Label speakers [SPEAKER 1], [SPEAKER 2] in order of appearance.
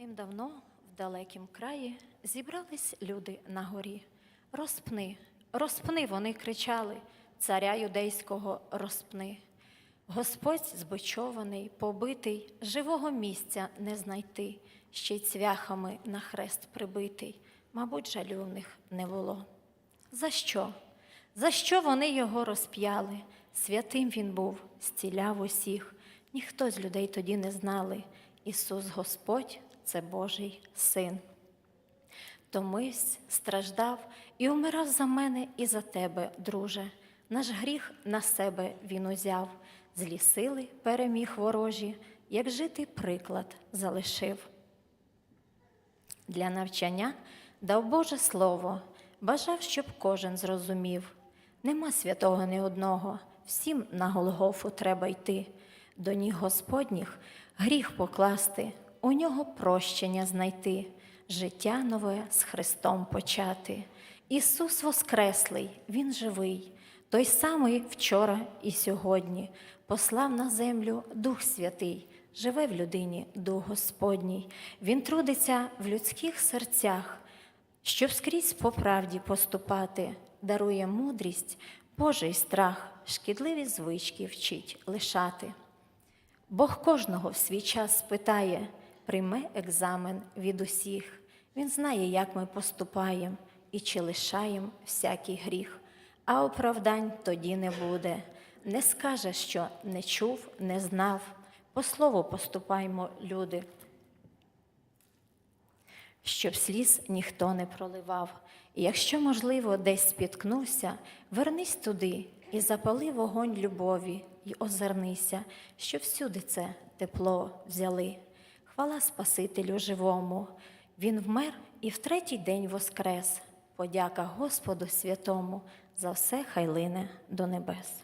[SPEAKER 1] Давним-давно в далекім краї зібрались люди на горі. Розпни, розпни, вони кричали, царя юдейського розпни. Господь збичований, побитий, живого місця не знайти, ще й цвяхами на хрест прибитий, мабуть, жалю в них не було. За що? За що вони його розп'яли? Святим він був, зціляв усіх. Ніхто з людей тоді не знали. Ісус Господь це Божий син. Томивсь, страждав і умирав за мене і за тебе, друже. Наш гріх на себе він узяв, злі сили переміг ворожі, як жити приклад залишив. Для навчання дав Боже Слово, бажав, щоб кожен зрозумів. Нема святого ні одного, всім на Голгофу треба йти, до ніг Господніх гріх покласти, у нього прощення знайти, життя нове з Христом почати. Ісус Воскреслий, Він живий, той самий вчора і сьогодні, послав на землю Дух Святий, живе в людині Дух Господній. Він трудиться в людських серцях, щоб скрізь по правді поступати, дарує мудрість, Божий страх, шкідливі звички вчить лишати. Бог кожного в свій час спитає, прийме екзамен від усіх. Він знає, як ми поступаємо і чи лишаємо всякий гріх, а оправдань тоді не буде. Не скаже, що не чув, не знав. По слову поступаймо, люди щоб сліз ніхто не проливав. І якщо, можливо, десь спіткнувся, вернись туди і запали вогонь любові, і озирнися, що всюди це тепло взяли. Хвала Спасителю живому. Він вмер і в третій день воскрес. Подяка Господу святому за все хай лине до небес.